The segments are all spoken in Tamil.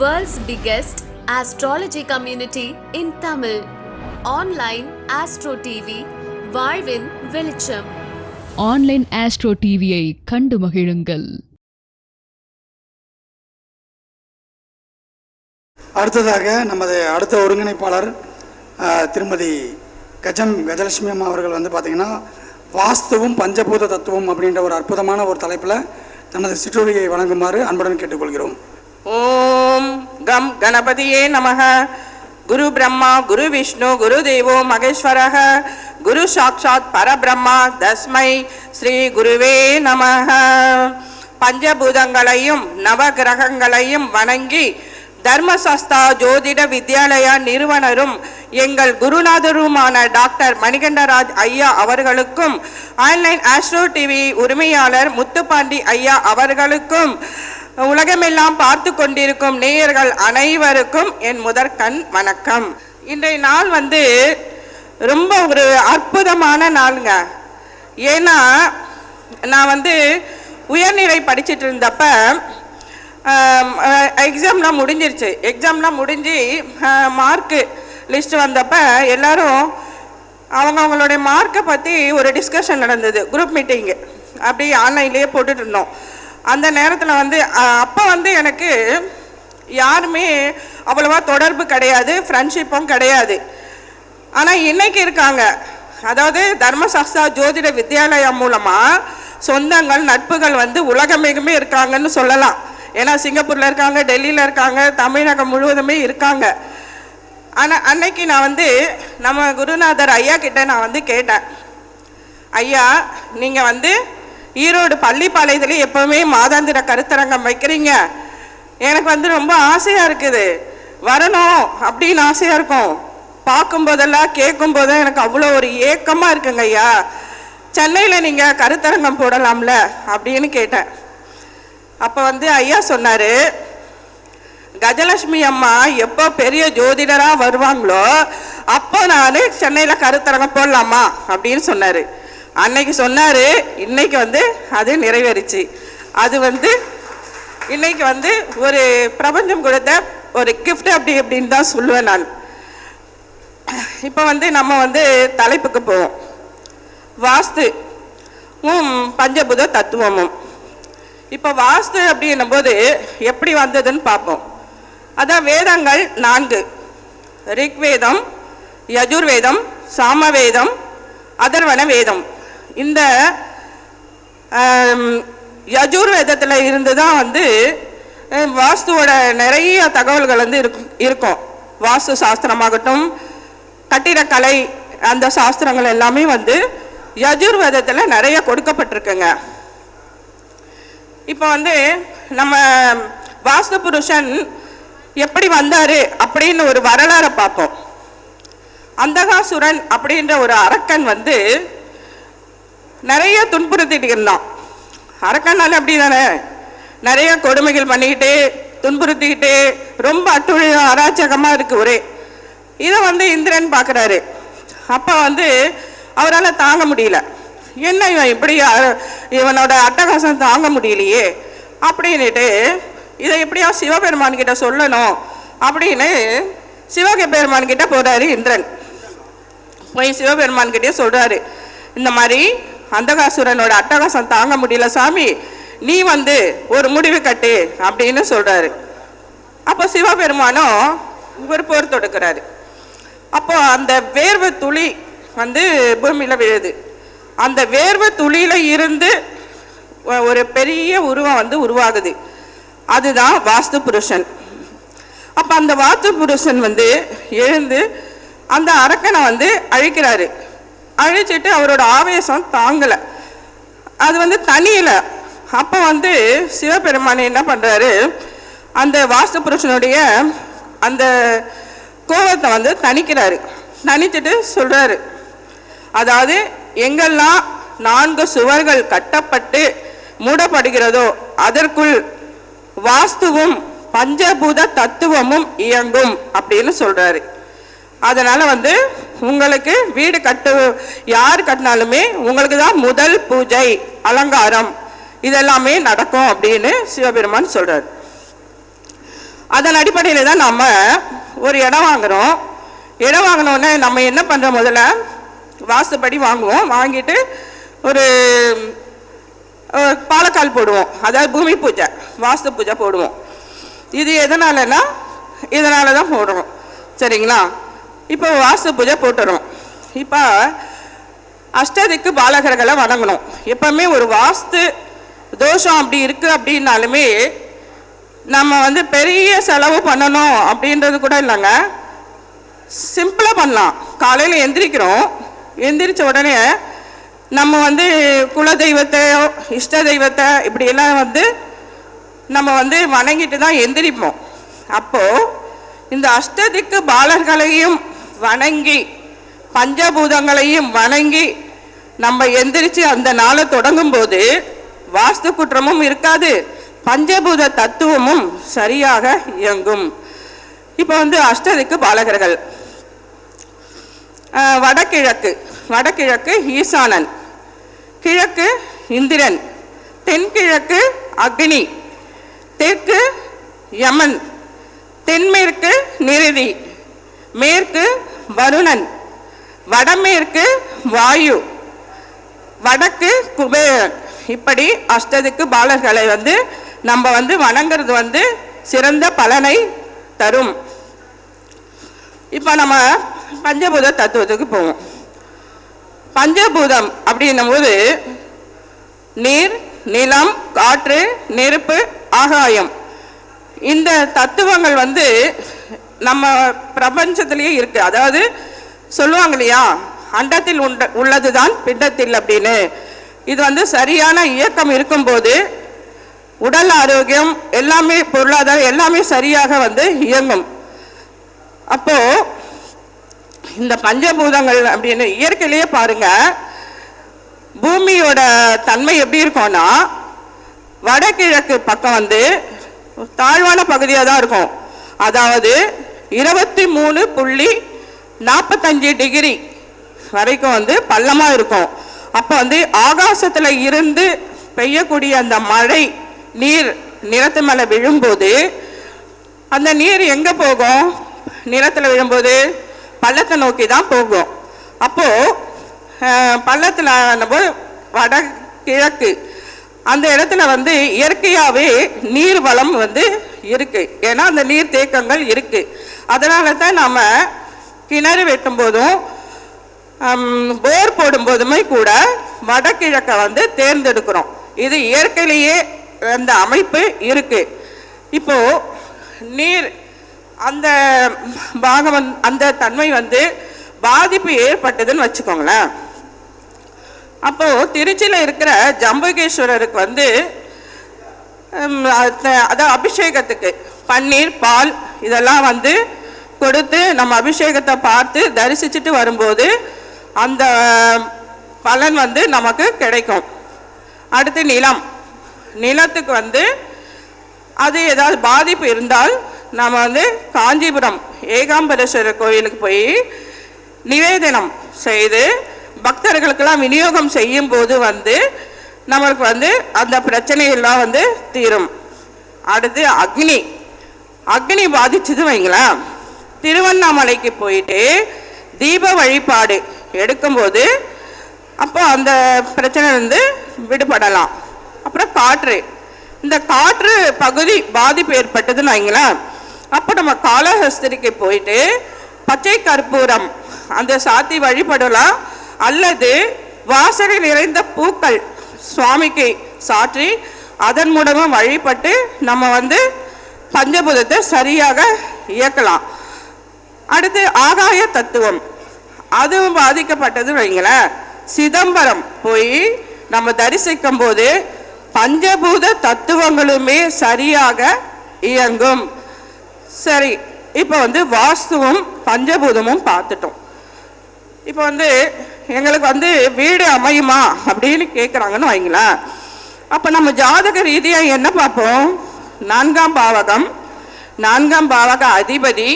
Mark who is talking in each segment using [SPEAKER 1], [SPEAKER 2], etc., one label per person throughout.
[SPEAKER 1] World's biggest astrology community in Tamil. Online Astro TV, வாழ்வின் வெளிச்சம்.
[SPEAKER 2] ஆன்லைன் ஆஸ்ட்ரோ டிவியை கண்டு மகிழுங்கள்.
[SPEAKER 3] அடுத்ததாக நமது அடுத்த ஒருங்கிணைப்பாளர் திருமதி கஜம் கஜலட்சுமி அம்மா அவர்கள் வந்து பார்த்திங்கன்னா வாஸ்துவும் பஞ்சபூத தத்துவம் அப்படின்ற ஒரு அற்புதமான ஒரு தலைப்பில் தனது சிற்றுரையை வழங்குமாறு அன்புடன் கேட்டுக்கொள்கிறோம்.
[SPEAKER 4] ஓம் கம் கணபதியே நமக. குரு பிரம்மா குரு விஷ்ணு குரு தேவோ மகேஸ்வரக. குரு சாட்சாத் பரபிரம்மா தஸ்மை ஸ்ரீ குருவே நமக. பஞ்சபூதங்களையும் நவகிரகங்களையும் வணங்கி தர்மசஸ்தா ஜோதிட வித்யாலயா நிறுவனரும் எங்கள் குருநாதருமான டாக்டர் மணிகண்டராஜ் ஐயா அவர்களுக்கும் ஆன்லைன் ஆஸ்ட்ரோ டிவி உரிமையாளர் முத்துப்பாண்டி ஐயா அவர்களுக்கும் உலகமெல்லாம் பார்த்து கொண்டிருக்கும் நேயர்கள் அனைவருக்கும் என் முதற்கண் வணக்கம். இன்றைய நாள் வந்து ரொம்ப ஒரு அற்புதமான நாளுங்க. ஏன்னா நான் வந்து உயர்நிலை படிச்சிட்டு இருந்தப்ப எக்ஸாம்லாம் முடிஞ்சிருச்சு. எக்ஸாம்லாம் முடிஞ்சு மார்க்கு லிஸ்ட் வந்தப்ப எல்லாரும் அவங்க அவங்களுடைய மார்க்கை பற்றி ஒரு டிஸ்கஷன் நடந்தது. குரூப் மீட்டிங்கு அப்படி ஆன்லைன்லேயே போட்டுட்டு இருந்தோம். அந்த நேரத்தில் வந்து அப்போ வந்து எனக்கு யாருமே அவ்வளவா தொடர்பு கிடையாது ஃப்ரெண்ட்ஷிப்பும் கிடையாது. ஆனால் இன்னைக்கு இருக்காங்க. அதாவது தர்மசாஸ்தா ஜோதிட வித்யாலயம் மூலமாக சொந்தங்கள் நட்புகள் வந்து உலகமெங்குமே இருக்காங்கன்னு சொல்லலாம். ஏன்னா சிங்கப்பூரில் இருக்காங்க டெல்லியில் இருக்காங்க தமிழகம் முழுவதுமே இருக்காங்க. ஆனால் அன்னைக்கு நான் வந்து நம்ம குருநாதர் ஐயா கிட்ட நான் வந்து கேட்டேன். ஐயா நீங்கள் வந்து ஈரோடு பள்ளிப்பாளையத்தில் எப்போவுமே மாதாந்திர கருத்தரங்கம் வைக்கிறீங்க. எனக்கு வந்து ரொம்ப ஆசையாக இருக்குது. வரணும் அப்படின்னு ஆசையாக இருக்கும். பார்க்கும்போதெல்லாம் கேட்கும்போதெல்லாம் எனக்கு அவ்வளோ ஒரு ஏக்கமாக இருக்குங்க ஐயா. சென்னையில் நீங்கள் கருத்தரங்கம் போடலாம்ல அப்படின்னு கேட்டேன். அப்போ வந்து ஐயா சொன்னார் கஜலட்சுமி அம்மா எப்போ பெரிய ஜோதிடராக வருவாங்களோ அப்போ நான் சென்னையில் கருத்தரங்கம் போடலாமா? அப்படின்னு சொன்னார். அன்னைக்கு சொன்னார் இன்னைக்கு வந்து அது நிறைவேறிச்சு. அது வந்து இன்னைக்கு வந்து ஒரு பிரபஞ்சம் கொடுத்த ஒரு கிஃப்ட் அப்படி அப்படின்னு தான் சொல்லுவேன் நான். இப்போ வந்து நம்ம வந்து தலைப்புக்கு போவோம். வாஸ்து உம் தத்துவமும். இப்போ வாஸ்து அப்படின்னும் போது எப்படி வந்ததுன்னு பார்ப்போம். அதான் வேதங்கள் நான்கு. ரிக்வேதம் யஜுர்வேதம் சாமவேதம் அதர்வன வேதம். இந்த யஜுர்வேதத்தில் இருந்து தான் வந்து வாஸ்துவோட நிறைய தகவல்கள் வந்து இருக்கும் இருக்கும். வாஸ்து சாஸ்திரமாகட்டும் கட்டிடக்கலை அந்த சாஸ்திரங்கள் எல்லாமே வந்து யஜுர்வேதத்தில் நிறைய கொடுக்கப்பட்டிருக்குங்க. இப்போ வந்து நம்ம வாஸ்து புருஷன் எப்படி வந்தார் அப்படின்னு ஒரு வரலாறை பார்ப்போம். அந்தகாசுரன் அப்படின்ற ஒரு அரக்கன் வந்து நிறைய துன்புறுத்திட்டு இருந்தான் அரக்கனால அப்படி தானே நிறைய கொடுமைகள் பண்ணிக்கிட்டு துன்புறுத்திக்கிட்டு ரொம்ப அட்டுழி அராச்சகமாக இருக்குது ஒரே இதை வந்து இந்திரன் பார்க்குறாரு. அப்போ வந்து அவரால் தாங்க முடியல. என்ன இவன் இப்படி இவனோட அட்டகாசம் தாங்க முடியலையே? அப்படின்னுட்டு இதை எப்படியா சிவபெருமான் கிட்ட சொல்லணும் அப்படின்னு சிவபெருமான் கிட்ட போறாரு இந்திரன். போய் சிவபெருமான் கிட்டே சொல்றாரு. இந்த மாதிரி அந்தகாசுரனோட அட்டகாசம் தாங்க முடியல சாமி நீ வந்து ஒரு முடிவு கட்டு அப்படின்னு சொல்றாரு. அப்போ சிவபெருமானும் ஒரு போர் தொடுக்கிறாரு. அப்போ அந்த வேர்வை துளி வந்து பூமியில் விழுது. அந்த வேர்வை துளியில இருந்து ஒரு பெரிய உருவம் வந்து உருவாகுது. அதுதான் வாஸ்து புருஷன். அப்போ அந்த வாஸ்து புருஷன் வந்து எழுந்து அந்த அரக்கனை வந்து அழிக்கிறாரு. அழிச்சிட்டு அவரோட ஆவேசம் தாங்கலை. அது வந்து தனியல. அப்போ வந்து சிவபெருமான் என்ன பண்ணுறாரு அந்த வாஸ்து புருஷனுடைய அந்த கோபத்தை வந்து தணிக்கிறாரு. தணிச்சிட்டு சொல்கிறாரு அதாவது எங்கெல்லாம் நான்கு சுவர்கள் கட்டப்பட்டு மூடப்படுகிறதோ அதற்குள் வாஸ்துவும் பஞ்சபூத தத்துவமும் இயங்கும் அப்படின்னு சொல்கிறாரு அதனால் வந்து உங்களுக்கு வீடு கட்டு யார் கட்டினாலுமே உங்களுக்கு தான் முதல் பூஜை அலங்காரம். இதெல்லாமே நடக்கும் அப்படின்னு சிவபெருமான் சொல்கிறார் அதன் அடிப்படையில் தான் நம்ம ஒரு இடம் வாங்குகிறோம் இடம் வாங்கினோடனே நம்ம என்ன பண்ணுறோம் முதல்ல? வாஸ்துப்படி வாங்குவோம். வாங்கிட்டு ஒரு பாலக்கால் போடுவோம். அதாவது பூமி பூஜை வாஸ்து பூஜை போடுவோம். இது எதனாலன்னா இதனால தான் போடுறோம். சரிங்களா? இப்போ வாஸ்து பூஜை போட்டுறோம். இப்போ அஷ்டதிக்கு பாலகர்களை வணங்கணும். எப்பவுமே ஒரு வாஸ்து தோஷம் அப்படி இருக்குது அப்படின்னாலுமே நம்ம வந்து பெரிய செலவு பண்ணணும் அப்படின்றது கூட இல்லைங்க. சிம்பிளாக பண்ணலாம். காலையில் எந்திரிக்கிறோம். எந்திரிச்ச உடனே நம்ம வந்து குல தெய்வத்தை இஷ்ட தெய்வத்தை இப்படியெல்லாம் வந்து நம்ம வந்து வணங்கிட்டு தான் எந்திரிப்போம். அப்போது இந்த அஷ்டதிக்கு பாலர்களையும் வணங்கி பஞ்சபூதங்களையும் வணங்கி நம்ம எந்திரிச்சு அந்த நாளை தொடங்கும் போது வாஸ்து குற்றமும் இருக்காது. பஞ்சபூத தத்துவமும் சரியாக இயங்கும். இப்போ வந்து அஷ்டதிக்கு பாலகர்கள். வடகிழக்கு வடகிழக்கு ஈசானன் கிழக்கு இந்திரன் தென்கிழக்கு அக்னி தெற்கு யமன் தென்மேற்கு நிருதி. மேற்கு வருணன் வடமேற்கு வாயு வடக்கு குபேரன். இப்படி அஷ்டதிக்கு பாலர்களை வந்து நம்ம வந்து வணங்குறது வந்து சிறந்த பலனை தரும். இப்போ நம்ம பஞ்சபூத தத்துவத்துக்கு போவோம். பஞ்சபூதம் அப்படின்னும் போது நீர் நிலம் காற்று நெருப்பு ஆகாயம். இந்த தத்துவங்கள் வந்து நம்ம பிரபஞ்சத்திலேயே இருக்கு. அதாவது சொல்லுவாங்க இல்லையா? அண்டத்தில் உண்ட உள்ளதுதான் பிண்டத்தில் அப்படின்னு. இது வந்து சரியான இயக்கம் இருக்கும்போது உடல் ஆரோக்கியம் எல்லாமே பொருளாதாரம் எல்லாமே சரியாக வந்து இயங்கும். அப்போ இந்த பஞ்சபூதங்கள் அப்படின்னு இயற்கையிலேயே பாருங்க பூமியோட தன்மை எப்படி இருக்கும்னா வடகிழக்கு பக்கம் வந்து தாழ்வான பகுதியாக தான் இருக்கும். அதாவது இருபத்தி மூணு புள்ளி நாற்பத்தஞ்சு டிகிரி வரைக்கும் வந்து பள்ளமாக இருக்கும். அப்போ வந்து ஆகாசத்தில் இருந்து பெய்யக்கூடிய அந்த மழை நீர் நிலத்து மேலே விழும்போது அந்த நீர் எங்கே போகும்? நிலத்தில் விழும்போது பள்ளத்தை நோக்கி தான் போகும். அப்போது பள்ளத்தில் போது வட கிழக்கு அந்த இடத்துல வந்து இயற்கையாகவே நீர் வளம் வந்து இருக்கு. ஏன்னா அந்த நீர் தேக்கங்கள் இருக்கு. அதனால தான் நம்ம கிணறு வெட்டும் போதும் போர் போடும்போதுமே கூட வடகிழக்கை வந்து தேர்ந்தெடுக்கிறோம். இது இயற்கையிலேயே அந்த அமைப்பு இருக்கு. இப்போ நீர் அந்த பாகம் அந்த தன்மை வந்து பாதிப்பு ஏற்பட்டதுன்னு வச்சுக்கோங்களேன். அப்போ திருச்சியில் இருக்கிற ஜம்புகேஸ்வரருக்கு வந்து அத- அதான் அபிஷேகத்துக்கு பன்னீர் பால் இதெல்லாம் வந்து கொடுத்து நம்ம அபிஷேகத்தை பார்த்து தரிசிச்சுட்டு வரும்போது அந்த பலன் வந்து நமக்கு கிடைக்கும். அடுத்து நிலம். நிலத்துக்கு வந்து அது ஏதாவது பாதிப்பு இருந்தால் நம்ம வந்து காஞ்சிபுரம் ஏகாம்பரேஸ்வரர் கோயிலுக்கு போய் நிவேதனம் செய்து பக்தர்களுக்கெல்லாம் விநியோகம் செய்யும் போது வந்து நம்மளுக்கு வந்து அந்த பிரச்சனையெல்லாம் வந்து தீரும். அடுத்து அக்னி. அக்னி பாதிச்சது வைங்களேன். திருவண்ணாமலைக்கு போயிட்டு தீப வழிபாடு எடுக்கும்போது அப்போ அந்த பிரச்சனை வந்து விடுபடலாம். அப்புறம் காற்று. இந்த காற்று பகுதி பாதிப்பு ஏற்பட்டதுன்னு வைங்களேன். அப்போ நம்ம காலஹஸ்திரிக்கு போயிட்டு பச்சை கற்பூரம் அந்த சாத்தி வழிபடலாம். அல்லது வாசனை நிறைந்த பூக்கள் சுவாமிக்கு சாற்றி அதன் மூலமாக வழிபட்டு நம்ம வந்து பஞ்சபூதத்தை சரியாக இயக்கலாம். அடுத்து ஆகாய தத்துவம். அதுவும் பாதிக்கப்பட்டது வைங்களேன். சிதம்பரம் போய் நம்ம தரிசிக்கும் போது பஞ்சபூத தத்துவங்களுமே சரியாக இயங்கும். சரி இப்போ வந்து வாஸ்துவும் பஞ்சபூதமும் பார்த்துட்டோம். இப்போ வந்து எங்களுக்கு வந்து வீடு அமையுமா அப்படின்னு கேட்குறாங்கன்னு வைங்களேன். அப்போ நம்ம ஜாதக ரீதியாக என்ன பார்ப்போம்? நான்காம் பாவகம். நான்காம் பாவக அதிபதி.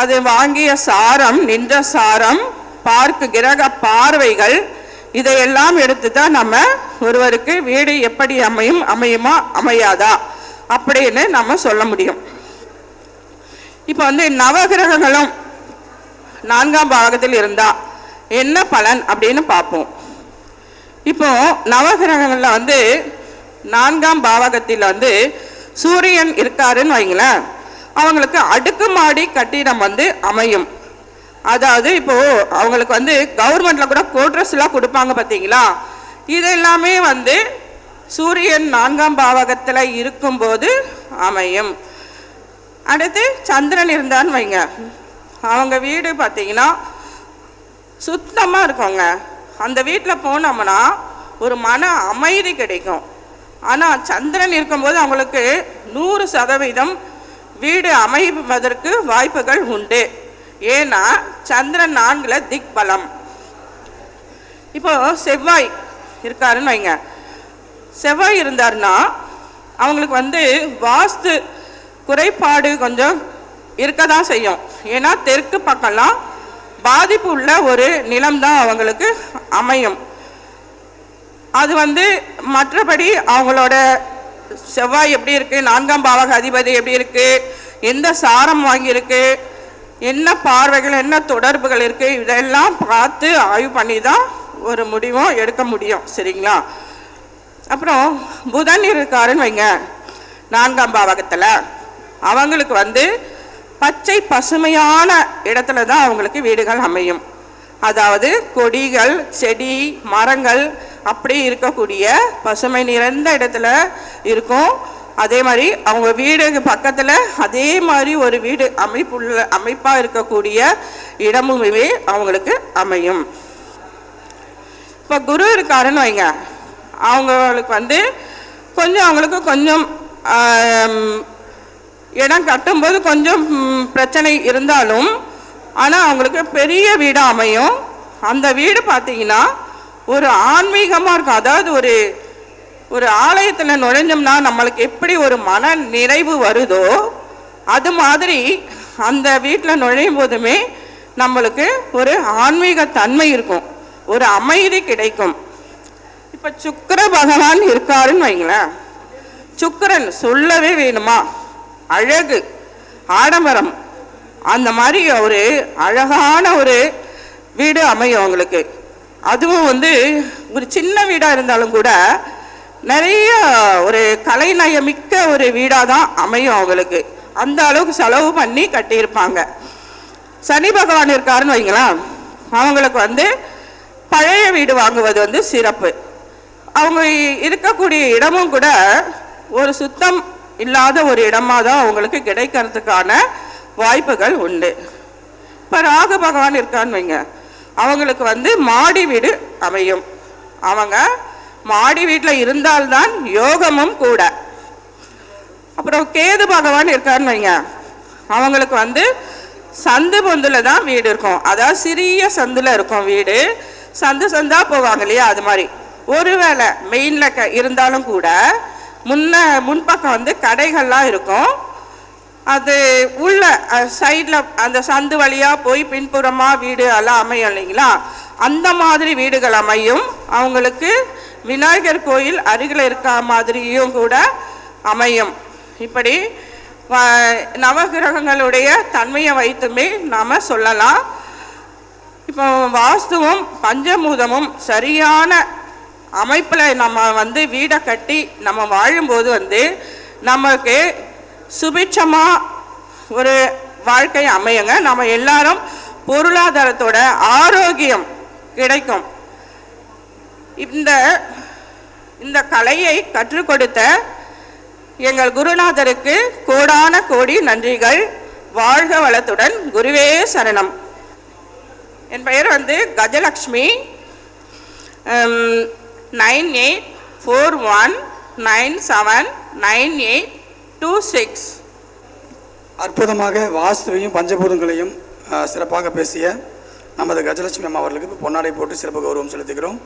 [SPEAKER 4] அது வாங்கிய சாரம் நின்ற சாரம் பார்க்கு கிரக பார்வைகள் இதையெல்லாம் எடுத்து தான் நம்ம ஒருவருக்கு வீடு எப்படி அமையும் அமையுமா அமையாதா அப்படின்னு நம்ம சொல்ல முடியும். இப்போ வந்து நவகிரகங்களும் நான்காம் பாகத்தில் இருந்தால் என்ன பலன் அப்படின்னு பார்ப்போம். இப்போ நவகிரகங்களில் வந்து நான்காம் பாவகத்தில் வந்து சூரியன் இருக்காருன்னு வைங்களேன். அவங்களுக்கு அடுக்குமாடி கட்டிடம் வந்து அமையும். அதாவது இப்போ அவங்களுக்கு வந்து கவர்மெண்ட்ல கூட கோட்ரஸ் எல்லாம் கொடுப்பாங்க பார்த்தீங்களா? இது எல்லாமே வந்து சூரியன் நான்காம் பாவகத்தில் இருக்கும்போது அமையும். அடுத்து சந்திரன் இருந்தான்னு வைங்க. அவங்க வீடு பார்த்தீங்கன்னா சுத்தமாக இருக்குங்க. அந்த வீட்டில் போனோம்னா ஒரு மன அமைதி கிடைக்கும். ஆனால் சந்திரன் இருக்கும்போது அவங்களுக்கு நூறு சதவீதம் வீடு அமைவதற்கு வாய்ப்புகள் உண்டு. ஏன்னா சந்திரன் நான்கில் திக் பலம் இப்போ செவ்வாய் இருக்காருன்னு வைங்க. செவ்வாய் இருந்தாருன்னா அவங்களுக்கு வந்து வாஸ்து குறைபாடு கொஞ்சம் இருக்க தான் செய்யும். ஏன்னா தெற்கு பக்கம்லாம் பாதிப்பு உள்ள ஒரு நிலம்தான் அவங்களுக்கு அமையும். அது வந்து மற்றபடி அவங்களோட செவ்வாய் எப்படி இருக்கு நான்காம் பாவக அதிபதி எப்படி இருக்கு எந்த சாரம் வாங்கியிருக்கு என்ன பார்வைகள் என்ன தொடர்புகள் இருக்கு இதெல்லாம் பார்த்து ஆய்வு பண்ணி தான் ஒரு முடிவும் எடுக்க முடியும் சரிங்களா? அப்புறம் புதன் இருக்காருன்னு வைங்க நான்காம் பாவகத்தில். அவங்களுக்கு வந்து பச்சை பசுமையான இடத்துல தான் அவங்களுக்கு வீடுகள் அமையும். அதாவது கொடிகள் செடி மரங்கள் அப்படி இருக்கக்கூடிய பசுமை நிறைந்த இடத்துல இருக்கும். அதே மாதிரி அவங்க வீடுக்கு பக்கத்தில் அதே மாதிரி ஒரு வீடு அமைப்புள்ள அமைப்பாக இருக்கக்கூடிய இடமுமே அவங்களுக்கு அமையும். இப்போ குரு இருக்காருன்னு வைங்க. அவங்களுக்கு வந்து கொஞ்சம் அவங்களுக்கு கொஞ்சம் இடம் கட்டும்போது கொஞ்சம் பிரச்சனை இருந்தாலும் ஆனால் அவங்களுக்கு பெரிய வீடு அமையும். அந்த வீடு பார்த்தீங்கன்னா ஒரு ஆன்மீகமாக இருக்கும். அதாவது ஒரு ஒரு ஆலயத்தில் நுழைஞ்சோம்னா நம்மளுக்கு எப்படி ஒரு மன நிறைவு வருதோ அது மாதிரி அந்த வீட்டில் நுழையும் போதுமே நம்மளுக்கு ஒரு ஆன்மீக தன்மை இருக்கும். ஒரு அமைதி கிடைக்கும். இப்போ சுக்கர பகவான் இருக்காருன்னு வைங்களேன். சுக்கரன் சொல்லவே வேணுமா? அழகு ஆடம்பரம். அந்த மாதிரி ஒரு அழகான ஒரு வீடு அமையும் அவங்களுக்கு. அதுவும் வந்து ஒரு சின்ன வீடாக இருந்தாலும் கூட நிறைய ஒரு கலைநயமிக்க ஒரு வீடாக தான் அமையும் அவங்களுக்கு. அந்த அளவுக்கு செலவு பண்ணி கட்டியிருப்பாங்க. சனி பகவான் இருக்காருன்னு வைங்களேன் அவங்களுக்கு வந்து பழைய வீடு வாங்குவது வந்து சிறப்பு. அவங்க இருக்கக்கூடிய இடமும் கூட ஒரு சுத்தம் இல்லாத ஒரு இடமாக தான் அவங்களுக்கு கிடைக்கிறதுக்கான வாய்ப்புகள் உண்டு. இப்போ ராகு பகவான் இருக்கான்னு வைங்க. அவங்களுக்கு வந்து மாடி வீடு அமையும். அவங்க மாடி வீட்டில் இருந்தால்தான் யோகமும் கூட. அப்புறம் கேது பகவான் இருக்கான்னு வைங்க. அவங்களுக்கு வந்து சந்து பொந்தில் தான் வீடு இருக்கும். அதாவது சிறிய சந்தில் இருக்கும் வீடு. சந்து சந்தா போவாங்க இல்லையா? அது மாதிரி. ஒருவேளை மெயினில் க இருந்தாலும் கூட முன்ன முன்பக்கம் வந்து கடைகள்லாம் இருக்கும். அது உள்ள சைடில் அந்த சந்து வழியாக போய் பின்புறமாக வீடு எல்லாம் அமையும் இல்லைங்களா? அந்த மாதிரி வீடுகள் அமையும். அவங்களுக்கு விநாயகர் கோயில் அருகில் இருக்க மாதிரியும் கூட அமையும். இப்படி வ- நவகிரகங்களுடைய தன்மையை வைத்துமே நாம் சொல்லலாம். இப்போ வாஸ்துவும் பஞ்சபூதமும் சரியான அமைப்பில் நம்ம வந்து வீடை கட்டி நம்ம வாழும்போது வந்து நமக்கு சுபிட்சமாக ஒரு வாழ்க்கை அமையுங்க. நம்ம எல்லாரும் பொருளாதாரத்தோட ஆரோக்கியம் கிடைக்கும். இந்த இந்த கலையை கற்றுக் கொடுத்த எங்கள் குருநாதருக்கு கோடான கோடி நன்றிகள். வாழ்க வளத்துடன். குருவே சரணம். என் பெயர் வந்து Gajalakshmi. Nine eight four one nine seven nine eight two six.
[SPEAKER 3] அற்புதமாக வாஸ்துவையும் பஞ்சபூதங்களையும் சிறப்பாக பேசிய நமது கஜலட்சுமி அம்மா அவர்களுக்கு பொன்னாடை போட்டு சிறப்பு கௌரவம் செலுத்துகிறோம்.